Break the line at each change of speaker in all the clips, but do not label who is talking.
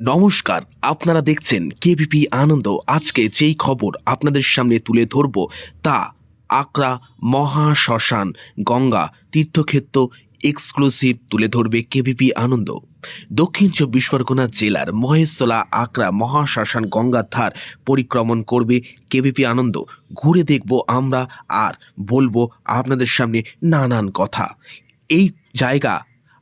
নমস্কার, আপনারা দেখছেন কেবিপি আনন্দ। আজকে যেই খবর আপনাদের সামনে তুলে ধরব তা আকরা মহা শ্মশান গঙ্গা তীর্থক্ষেত্র এক্সক্লুসিভ তুলে ধরবে কেবিপি আনন্দ। দক্ষিণ চব্বিশ পরগনা জেলার মহেশতলা আকরা মহাশ্মশান গঙ্গার ধার পরিক্রমণ করবে কেবিপি আনন্দ। ঘুরে দেখব আমরা আর বলব আপনাদের সামনে নানান কথা। এই জায়গা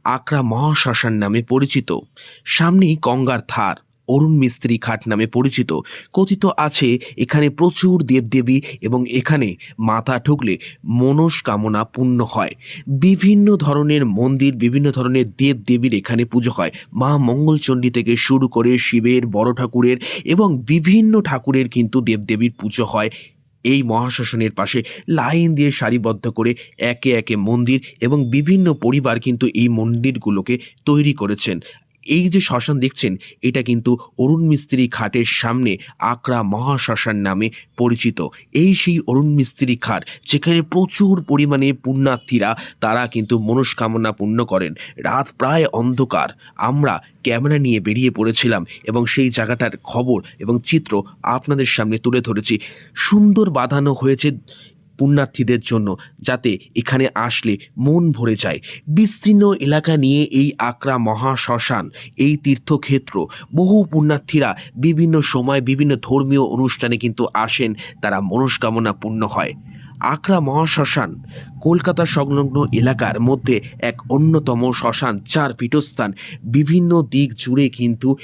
আকরা মহাশ্মশান নামে পরিচিত। সামনেই গঙ্গার থার অরুণ মিস্ত্রি ঘাট নামে পরিচিত। কথিত আছে, এখানে প্রচুর দেবদেবী এবং এখানে মাথা ঠুকলে মনস্কামনা পূর্ণ হয়। বিভিন্ন ধরনের মন্দির, বিভিন্ন ধরনের দেবদেবীর এখানে পুজো হয়। মা মঙ্গলচণ্ডী থেকে শুরু করে শিবের, বড় ঠাকুরের এবং বিভিন্ন ঠাকুরের কিন্তু দেবদেবীর পুজো হয়। এই মহাশ্মশানের পাশে লাইন দিয়ে সারিবদ্ধ করে একে একে মন্দির এবং বিভিন্ন পরিবার কিন্তু এই মন্দিরগুলোকে তৈরি করেছেন। এই যে শ্মশান দেখছেন, এটা কিন্তু অরুণ মিস্ত্রি ঘাটের সামনে আকরা মহাশ্মশান নামে পরিচিত। এই সেই অরুণ মিস্ত্রি ঘাট যেখানে প্রচুর পরিমাণে পুণ্যার্থীরা, তারা কিন্তু মনস্কামনা পূর্ণ করেন। রাত প্রায় অন্ধকার। আমরা ক্যামেরা নিয়ে বেরিয়ে পড়েছিলাম এবং সেই জায়গাটার খবর এবং চিত্র আপনাদের সামনে তুলে ধরেছি। সুন্দর বাঁধানো হয়েছে পুণ্যার্থীদের জন্য, যাতে এখানে আসলে মন ভরে যায়। বিস্তীর্ণ এলাকা নিয়ে এই আকরা মহাশ্মশান, এই তীর্থক্ষেত্র, বহু পুণ্যার্থীরা বিভিন্ন সময় বিভিন্ন ধর্মীয় অনুষ্ঠানে কিন্তু আসেন, তারা মনস্কামনা পূর্ণ হয়। আকরা মহাশ্মশান, কলকাতা সংলগ্ন এলাকার মধ্যে এক অন্যতম শ্মশান, যার পীঠস্থান বিভিন্ন দিক জুড়ে কিন্তু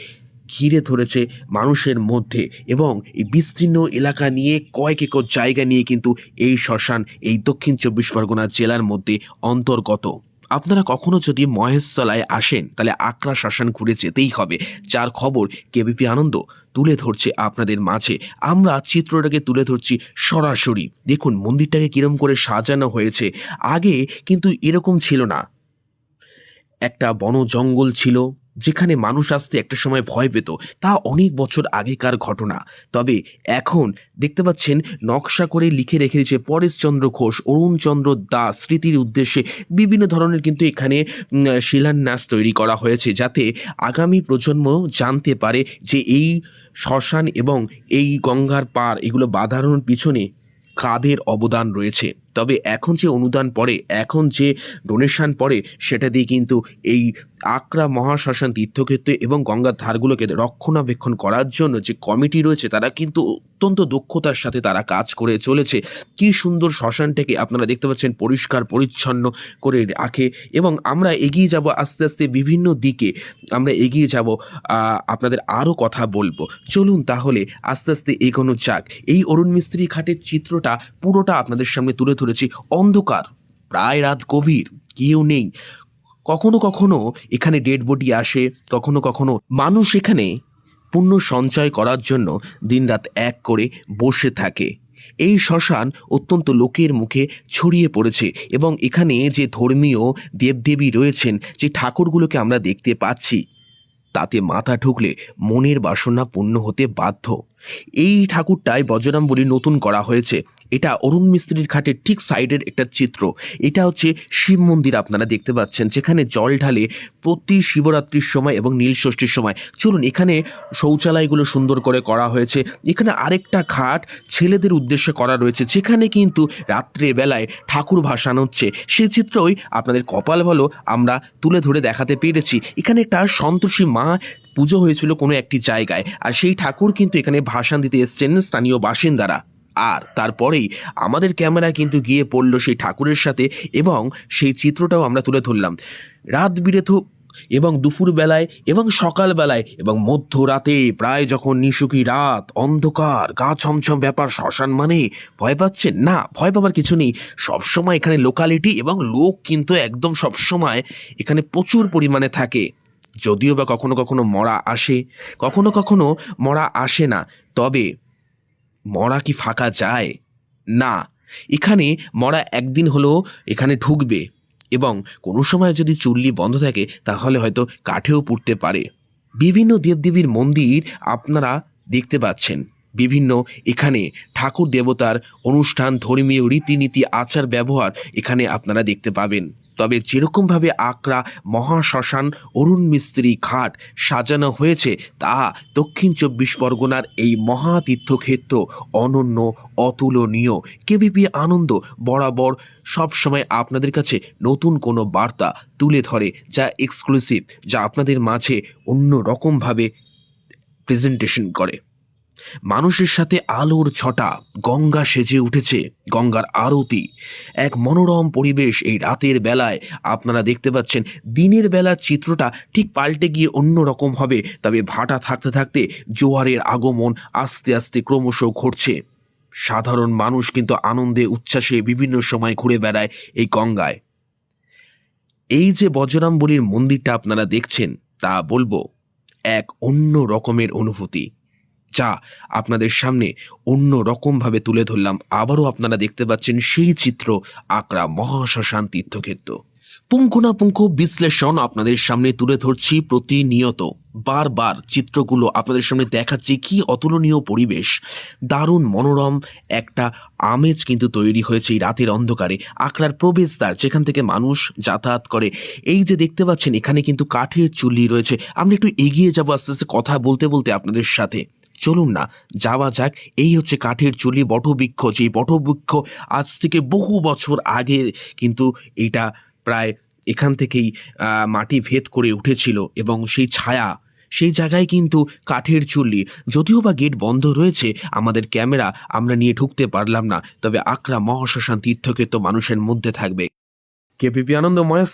ঘিরে ধরেছে মানুষের মধ্যে এবং এই বিস্তীর্ণ এলাকা নিয়ে কয়েক একর জায়গা নিয়ে কিন্তু এই শ্মশান, এই দক্ষিণ চব্বিশ পরগনা জেলার মধ্যে অন্তর্গত। আপনারা কখনো যদি মহেশতলায় আসেন, তাহলে আকরা শ্মশান ঘুরে যেতেই হবে। যার খবর কেবিপি আনন্দ তুলে ধরছে আপনাদের মাঝে। আমরা চিত্রটাকে তুলে ধরছি সরাসরি। দেখুন, মন্দিরটাকে কিরম করে সাজানো হয়েছে। আগে কিন্তু এরকম ছিল না। একটা বন জঙ্গল ছিল যেখানে মানুষ আসতে একটা সময় ভয় পেত, তা অনেক বছর আগেকার ঘটনা। তবে এখন দেখতে পাচ্ছেন, নকশা করে লিখে রেখে দিয়েছে পরেশচন্দ্র ঘোষ অরুণচন্দ্র দাস স্মৃতির উদ্দেশ্যে বিভিন্ন ধরনের কিন্তু এখানে শিলান্যাস তৈরি করা হয়েছে যাতে আগামী প্রজন্ম জানতে পারে যে এই শ্মশান এবং এই গঙ্গার পার, এগুলো বাধানোর পিছনে কাদের অবদান রয়েছে। তবে এখন যে অনুদান পড়ে, এখন যে ডোনেশন পড়ে, সেটা দিয়ে কিন্তু এই আকরা মহাশ্মশান তীর্থক্ষেত্রে এবং গঙ্গার ধারগুলোকে রক্ষণাবেক্ষণ করার জন্য যে কমিটি রয়েছে, তারা কিন্তু অত্যন্ত দক্ষতার সাথে তারা কাজ করে চলেছে। কি সুন্দর শ্মশানটাকে আপনারা দেখতে পাচ্ছেন, পরিষ্কার, পরিচ্ছন্ন করে রাখে এবং আমরা এগিয়ে যাব আস্তে আস্তে বিভিন্ন দিকে। আমরা এগিয়ে যাব আপনাদের আরও কথা বলব। চলুন তাহলে আস্তে আস্তে এগোনো যাক। এই অরুণ মিস্ত্রি ঘাটের চিত্রটা পুরোটা আপনাদের সামনে তুলে ধরেছি, অন্ধকার। প্রায় রাত গভীর, কেউ নেই। কখনো কখনো এখানে ডেড বডি আসে, কখনো কখনো মানুষ এখানে পুণ্য সঞ্চয় করার জন্য দিনরাত এক করে বসে থাকে। এই শ্মশান অত্যন্ত লোকের মুখে ছড়িয়ে পড়েছে এবং এখানে যে ধর্মীয় দেবদেবী রয়েছেন, যে ঠাকুরগুলোকে আমরা দেখতে পাচ্ছি, তাতে মাথা ঠুকলে মনের বাসনা পূর্ণ হতে বাধ্য। এই ঠাকুরটায় বজরাম বলি নতুন করা হয়েছে। এটা অরুণ মিস্ত্রির ঘাটের ঠিক সাইডের একটা চিত্র। এটা হচ্ছে শিব মন্দির আপনারা দেখতে পাচ্ছেন, যেখানে জল ঢালে প্রতি শিবরাত্রির সময় এবং নীল ষষ্ঠীর সময়। চলুন, এখানে শৌচালয়গুলো সুন্দর করে করা হয়েছে। এখানে আরেকটা ঘাট ছেলেদের উদ্দেশ্যে করা রয়েছে, যেখানে কিন্তু রাত্রে বেলায় ঠাকুর ভাসান হচ্ছে। সেই চিত্রই আপনাদের কপাল ভালো আমরা তুলে ধরে দেখাতে পেরেছি। এখানে একটা সন্তোষী মা পুজো হয়েছিল কোনো একটি জায়গায়, আর সেই ঠাকুর কিন্তু এখানে ভাসান দিতে এসছেন স্থানীয় বাসিন্দারা। আর তারপরেই আমাদের ক্যামেরা কিন্তু গিয়ে পড়ল সেই ঠাকুরের সাথে এবং সেই চিত্রটাও আমরা তুলে ধরলাম। রাত বিরেত এবং দুপুর বেলায় এবং সকাল বেলায় এবং মধ্যরাতে প্রায় যখন নিশুকি রাত, অন্ধকার, গা ছমছম ব্যাপার, শ্মশান মানে ভয় পাচ্ছেন? না, ভয় পাবার কিছু নেই। সবসময় এখানে লোকালিটি এবং লোক কিন্তু একদম সবসময় এখানে প্রচুর পরিমাণে থাকে। যদিও বা কখনো কখনো মরা আসে, কখনো কখনো মরা আসে না, তবে মরা কি ফাঁকা যায়? না, এখানে মরা একদিন হলেও এখানে ঢুকবে এবং কোনো সময় যদি চুল্লি বন্ধ থাকে, তাহলে হয়তো কাঠেও পুড়তে পারে। বিভিন্ন দেবদেবীর মন্দির আপনারা দেখতে পাচ্ছেন। বিভিন্ন এখানে ঠাকুর দেবতার অনুষ্ঠান, ধর্মীয় রীতিনীতি আচার ব্যবহার এখানে আপনারা দেখতে পাবেন। তবে যেরকমভাবে আকরা মহাশ্মশান অরুণ মিস্ত্রি ঘাট সাজানো হয়েছে, তা দক্ষিণ চব্বিশ পরগনার এই মহাতীর্থক্ষেত্র অনন্য, অতুলনীয়। কেবিপি আনন্দ বরাবর সবসময় আপনাদের কাছে নতুন কোনো বার্তা তুলে ধরে, যা এক্সক্লুসিভ যা আপনাদের মাঝে অন্য রকমভাবে প্রেজেন্টেশন করে। মানুষের সাথে আলোর ছটা গঙ্গা সেজে উঠেছে, গঙ্গার আরতি। এক মনোরম পরিবেশ এই রাতের বেলায় আপনারা দেখতে পাচ্ছেন, দিনের বেলার চিত্রটা ঠিক পাল্টে গিয়ে অন্য রকম হবে, তবে ভাটা থাকতে থাকতে জোয়ারের আগমন আস্তে আস্তে ক্রমশ ঘটছে। সাধারণ মানুষ কিন্তু আনন্দে, উচ্ছ্বাসে বিভিন্ন সময় ঘুরে বেড়ায় এই গঙ্গায়। এই যে বজরাম্বলির মন্দিরটা আপনারা দেখছেন, তা বলব, এক অন্য রকমের অনুভূতি। যা আপনাদের সামনে অন্য রকমভাবে তুলে ধরলাম। আবারও আপনারা দেখতে পাচ্ছেন সেই চিত্র আকরা মহাশ্মশান তীর্থক্ষেত্র। পুঙ্খানুপুঙ্খ বিশ্লেষণ আপনাদের সামনে তুলে ধরছি প্রতিনিয়ত। বারবার চিত্রগুলো আপনাদের সামনে দেখাচ্ছি কি অতুলনীয় পরিবেশ। দারুণ মনোরম একটা আমেজ কিন্তু তৈরি হয়েছে এই রাতের অন্ধকারে। আকরার প্রবেশদ্বার যেখান থেকে মানুষ যাতায়াত করে। এই যে দেখতে পাচ্ছেন এখানে কিন্তু কাঠের চুল্লি রয়েছে। আমরা একটু এগিয়ে যাব আস্তে আস্তে কথা বলতে বলতে আপনাদের সাথে। চলুন না, যাওয়া যাক। এই হচ্ছে কাঠের চুল্লি বটবৃক্ষ, যে বটবৃক্ষ আজ থেকে বহু বছর আগে কিন্তু এটা প্রায় এখান থেকেই মাটি ভেদ করে উঠেছিল এবং সেই ছায়া, সেই জায়গায় কিন্তু কাঠের চুল্লি যদিও বা গেট বন্ধ রয়েছে, আমাদের ক্যামেরা আমরা নিয়ে ঢুকতে পারলাম না, তবে আকরা মহাশ্মশান তীর্থক্ষেত্র মানুষের মধ্যে থাকবে। কেপিপি আনন্দময়